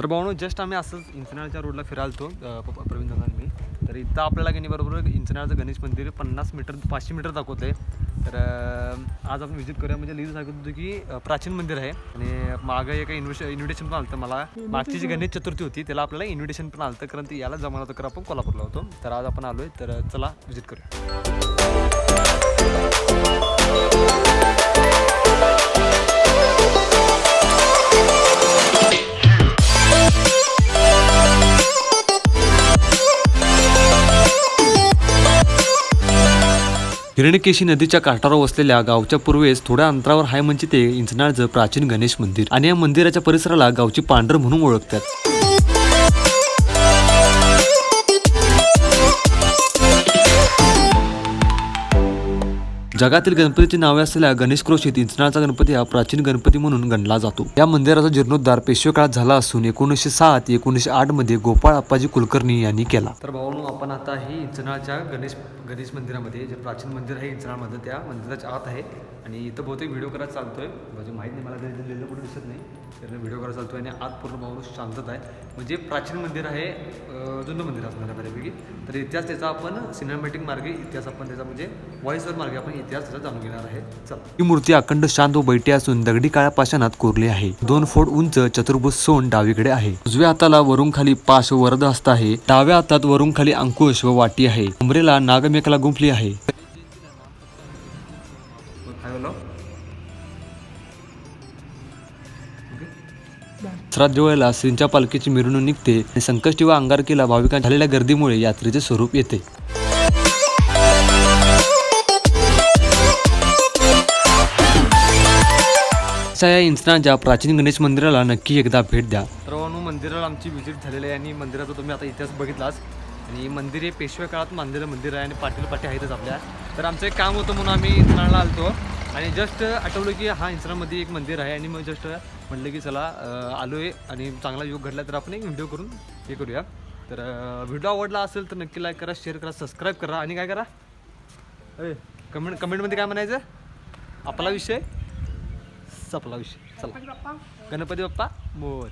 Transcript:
तर भाऊ जस्ट आम्ही असंच इंचनाळच्या रोडला फिरालतो प- प्रवीण दादा मी तर इथं आपल्याला की बरोबर इंचनाळचं गणेश मंदिर पन्नास मीटर पाचशे मीटर दाखवतं आहे तर आज आपण व्हिजिट करूया. म्हणजे लिहिलं सांगत होतं की प्राचीन मंदिर आहे. आणि मागं एका इन्व्हिश इन्व्हिटेशन पण आलं मला. मागची जी गणेश चतुर्थी होती त्याला आपल्याला इन्व्हिटेशन पण आलं कारण ती याला जमाना होतं कारण आपण कोल्हापूरला होतो. तर आज आपण आलोय. तर चला व्हिजिट करूया. हिरण्यकेशी नदीच्या काठावर वसलेल्या गावच्या पूर्वेस थोड्या अंतरावर आहे म्हणजे ते इंचनाळचं प्राचीन गणेश मंदिर. आणि या मंदिराच्या परिसराला गावची पांढर म्हणून ओळखतात. जगातील गणपतीची नावे असलेल्या गणेश क्रोशीत इंचनाळचा गणपती हा प्राचीन गणपती म्हणून गणला जातो. या मंदिराचा जीर्णोद्धार पेशवे काळात झाला असून एकोणीसशे सात एकोणीसशे आठमध्ये गोपाळ अप्पाजी कुलकर्णी यांनी केला. तर भाऊ आपण आता ही इंचनाळच्या गणेश गणेश मंदिरामध्ये जे प्राचीन मंदिर आहे इंचनाळमध्ये त्या मंदिराच्या आत आहे. आणि इथं बहुतेक व्हिडिओ करायला चालतोय. म्हणजे माहीत नाही मला तरी लिहिलेलं कुठे दिसत नाही. तर व्हिडिओ करायला चालतोय आणि आत पूर्ण भाऊ शांतता आहे. म्हणजे प्राचीन मंदिर आहे जुनं मंदिर असणार आहे बऱ्यापैकी. तर इतिहास त्याचा आपण सिनेमॅटिक मार्गे इतिहास आपण त्याचा म्हणजे व्हॉइसवर मार्गे आपण इतिहास जाणून घेणार आहे. चला. ही मूर्ती अखंड शांत व बैठी असून दगडी काळ्या पाषाणात कोरली आहे. दोन फूट उंच चतुर्भुज सोन डावीकडे आहे. उजव्या हाताला वरून खाली पाश वरद हस्त आहे. डाव्या हातात वरून खाली अंकुश व वाटी आहे. उमरेला नागमेकला गुंफली आहे. श्राद्ध वेळेला श्रींच्या पालखीची मिरवणूक निघते आणि संकष्टी व अंगारकीला भाविकांच्या झालेल्या गर्दीमुळे यात्रेचे स्वरूप येते. आजच्या या इंचनाच्या प्राचीन गणेश मंदिराला नक्की एकदा भेट द्या. तर मंदिराला आमची व्हिजिट झालेली आहे आणि मंदिराचा तुम्ही आता इतिहास बघितलाच. आणि मंदिर हे पेशव्या काळात बांधलेलं मंदिर आहे आणि पाटील पाटी आहेतच आपल्या. तर आमचं एक काम होतं म्हणून आम्ही इंचनाळला आलतो. आणि जस्ट आठवलं की हा इंचनामध्ये एक मंदिर आहे आणि मग जस्ट म्हटलं की चला आलो आलोय आणि चांगला योग घडला तर आपण एक व्हिडिओ करून हे करूया. तर व्हिडिओ आवडला असेल तर नक्की लाईक करा शेअर करा सबस्क्राईब करा. आणि काय करा? कमेंट कमेंटमध्ये काय म्हणायचं? आपला विषय? सपला विषय. चला. गणपती बाप्पा. मोर